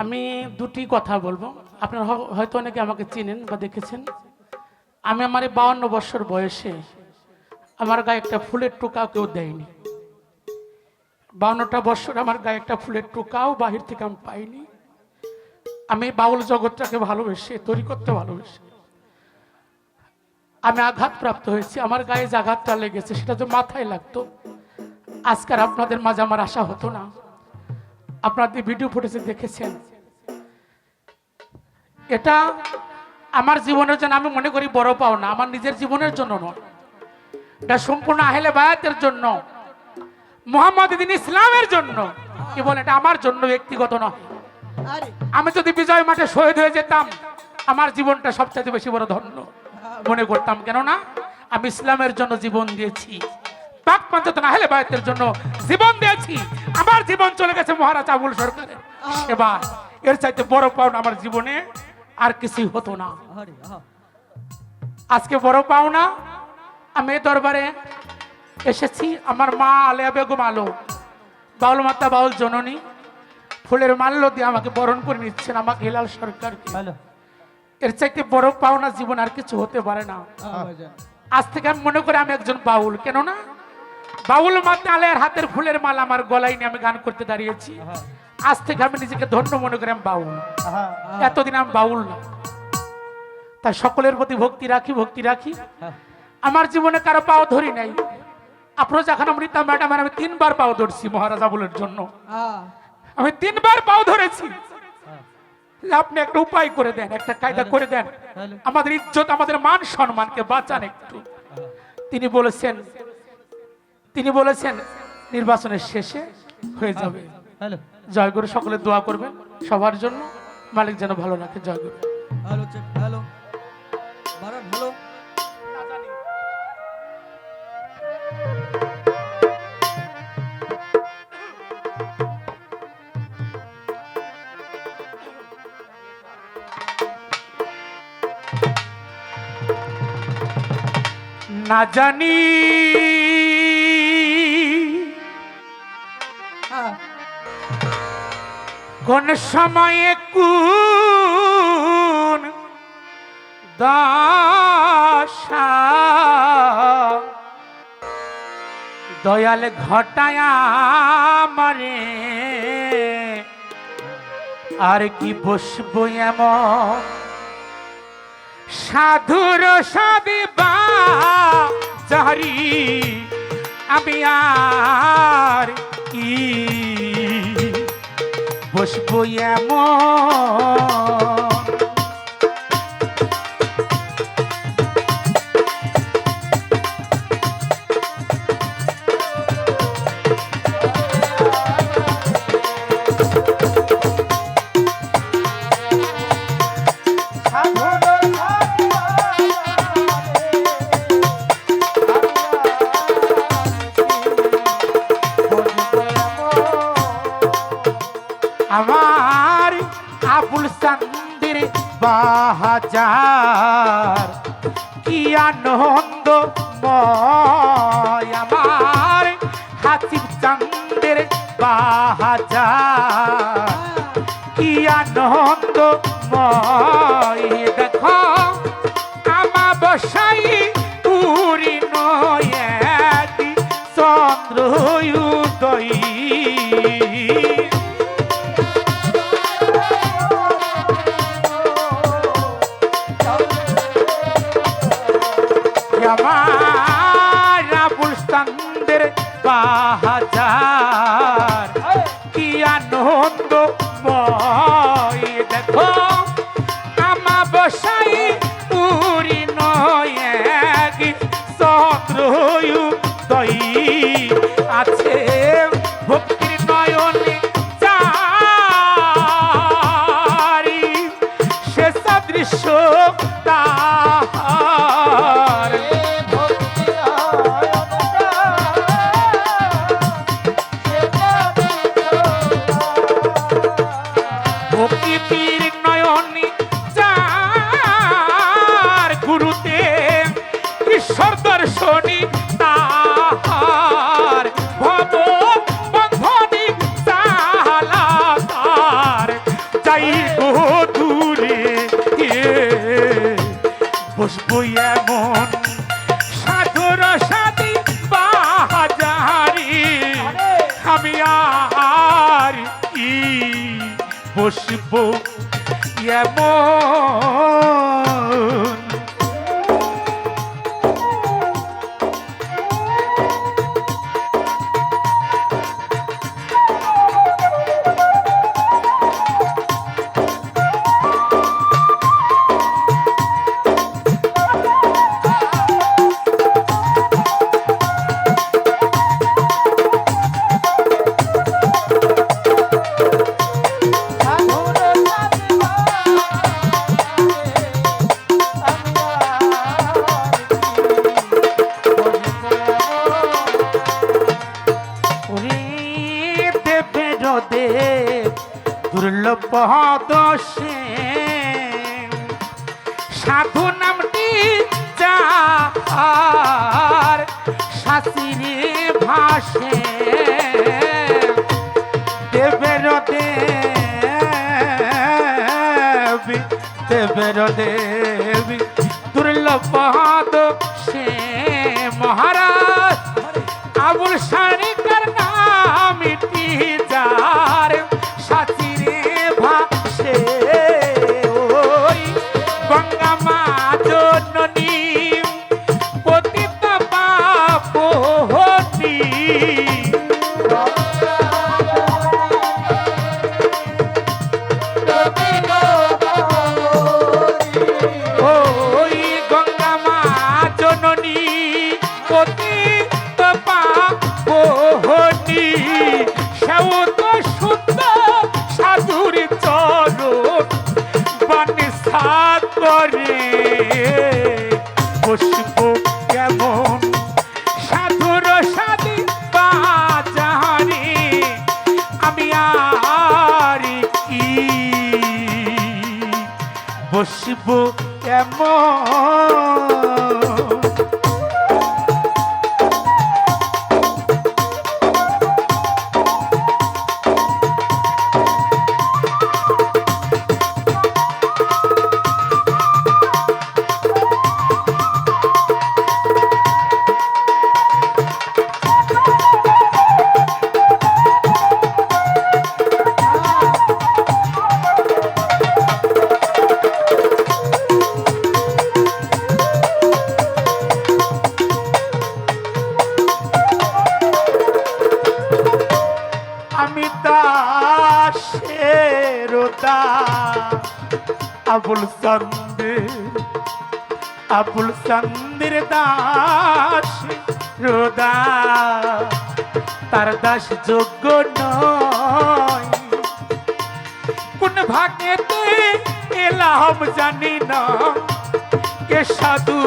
আমি দুটি কথা বলব। আপনারা হয়তো অনেকে আমাকে চিনেন বা দেখেছেন। আমি আমার এই বাউন্ন বছর বয়সে আমার গায়ে একটা ফুলের টোকাও কেউ দেয়নি। বাউন্নটা বছর আমার গায়ে একটা ফুলের টোকাও বাহির থেকে আমি পাইনি। আমি বাউল জগৎটাকে ভালোবেসে তৈরি করতে ভালোবেসে। আমি আঘাতপ্রাপ্ত হয়েছি। আমার গায়ে যে আঘাতটা লেগেছে, সেটা তো মাথায় লাগতো। আজকাল আপনাদের মাঝে আমার আশা হতো না। আপনাদের ভিডিও ফুটেজে দেখেছেন এটা আমার জীবনের জন্য আমি মনে করি বড় পাও না আমার নিজের জীবনের জন্য নয়। এটা সম্পূর্ণ আহলে বায়াতের জন্য মোহাম্মদ দিন ইসলামের জন্য। কি বলে এটা আমার জন্য ব্যক্তিগত নয়। আমি যদি বিজয় মাঠে শহীদ হয়ে যেতাম আমার জীবনটা সবচেয়ে বেশি বড় ধন্য মনে করতাম। কেননা আমি ইসলামের জন্য জীবন দিয়েছি। পাক পঞ্চায়েত আহলে বায়তের জন্য জীবন দিয়েছি। আমার জীবন চলে গেছে মহারাজ আবুল সরকারের সেবা এর চাইতে বড় পাওনা আমার জীবনে আর কিছুই হতো না। আজকে বড় পাওনা আমি দরবারে এসেছি আমার মা আলেয়া বেগম আলো বাউল মাতা বাউল জননী ফুলের মাল্য দিয়ে আমাকে বরণ করে নিচ্ছেন আমাকে হেলাল সরকার এর চাইতে বড় পাওনা জীবন আর কিছু হতে পারে না। আজ থেকে আমি মনে করি আমি একজন বাউল কেননা বাউল মাতা আলেয়ার হাতের ফুলের মাল আমার গলায় নিয়ে আমি গান করতে দাঁড়িয়েছি। আজ থেকে আমি নিজেকে ধন্য মনে করি আমি বাউল। এতদিন আমি বাউল না। তাই সকলের প্রতি ভক্তি রাখি ভক্তি রাখি। আমার জীবনে কারও পাও ধরি নাই। আপনার যখন অমৃতা ম্যাডাম আমি তিনবার পাও ধরছি মহারাজ আবুলের জন্য। আমি তিনবার পাও ধরেছি। আপনি একটা উপায় করে দেন একটা কায়দা করে দেন। আমাদের ইজ্জত আমাদের মান সম্মানকে বাঁচান একটু। তিনি বলেছেন তিনি বলেছেন নির্বাচনের শেষে হয়ে যাবে। হ্যালো। জয়গুরু সকলে দোয়া করবেন। সবার জন্য মালিক যেন ভালো রাখে। হ্যালো বারান না জানি কোন সময়ে কোন দশা দয়াল ঘটায়া মারে আর কি বসবো এমন? সাধুর সাদিবা জারি আমি আর কি বসবো এমন সান্দির বাহাজার। কি আনন্দ আমার। হাসিব চান্দের বাহাজার। কি আনন্দ দেখো আমা বসাই আমার আবুল বাহাজার। কি আনন্দ ময় বসবো এমন দোষে সাধু নামটি যার শাসিরে ভাসে দেবের দেবী দেবের দেবী দুর্লভ বসব কেমন? দাস আবুল সন্দে আবুল সন্দির দাস রোদা। তার দাস যোগ্য নয়। কোন ভাগেতে এলাম জানি না, কে সাধু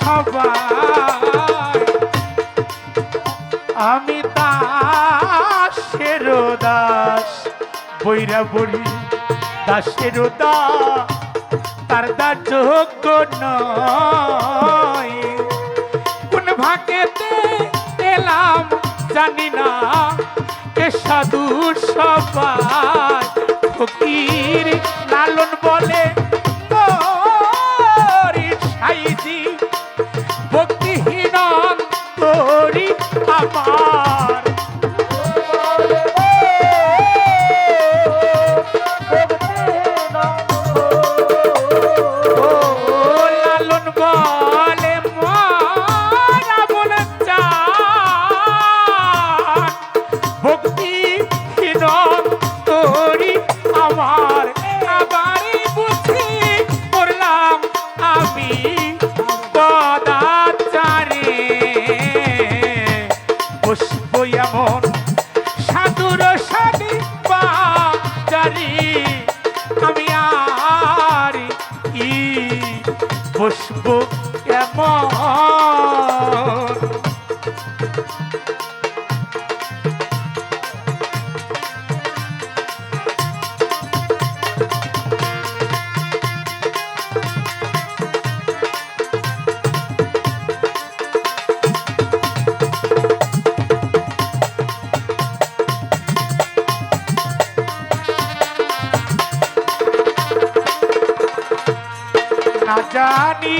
সবাই। আমি দাসের দাস বৈরা বড়ি দাসের দাস তার দাস যোগ্য নয়। কোন ভাগেতে এলাম জানি না, এ সাধু সবাই ফকির লালন বলে "মোরি সাইজি, ভক্তিহীন তোরি আমার। জানি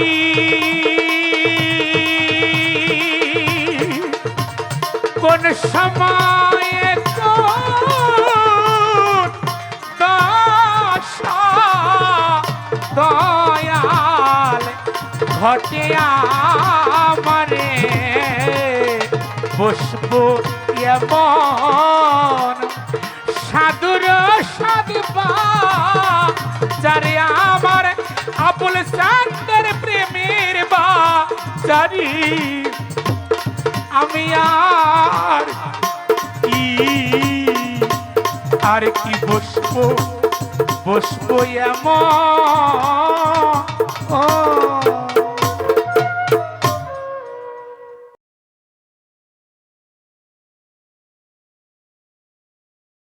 কোন সময়ে দশা, দয়াল ঘটে আমারে। বসবো এমন সাধুর সাধবা যারে আমার আবুল সান্দের প্রেমের বা জানি আমি আর কি বসবো? বসবো এমন